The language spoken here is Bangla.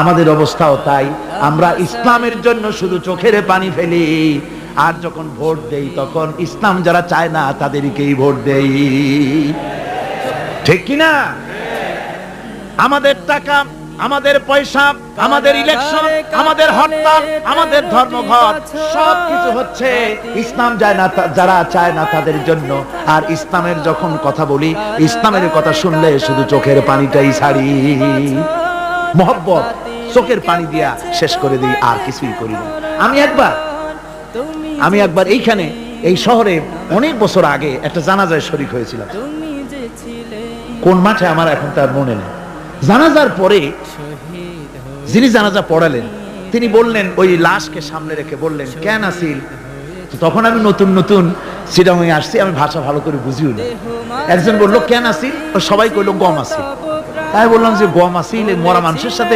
আমাদের অবস্থাও তাই। আমরা ইসলামের জন্য শুধু চোখের পানি ফেলি। আর যখন ভোট দেই, তখন ইসলাম যারা চায় না, তাদেরকেই ভোট দেই। ঠিক কি না আমাদের টাকা, আমাদের পয়সা, আমাদের ইলেকশন আমাদের হরতাল, আমাদের ধর্মঘট সব কিছু হচ্ছে ইসলাম যায় না, যারা চায় না তাদের জন্য। আর ইসলামের যখন কথা বলি, ইসলামের কথা শুনলে শুধু চোখের পানিটাই ছাড়ি। মহব্বত, চোখের পানি দিয়া শেষ করে দিই, আর কিছুই করি না। আমি একবার আমি একবার এইখানে, এই শহরে অনেক বছর আগে একটা জানাজায় শরিক হয়েছিলাম। কোন মাঠে আমার এখন তার মনে নেই। জানাজার পরে যিনি জানাজা পড়ালেন, তিনি বললেন, ওই লাশকে সামনে রেখে বললেন, কেন আসিল? তখন আমি নতুন নতুন সিডামে আসছি, আমি ভাষা ভালো করে বুঝিও না। একজন বলল, কেন আসিল? সবাই কইলো, গম আসিল। তাই বললাম যে গম এই মরা মানুষের সাথে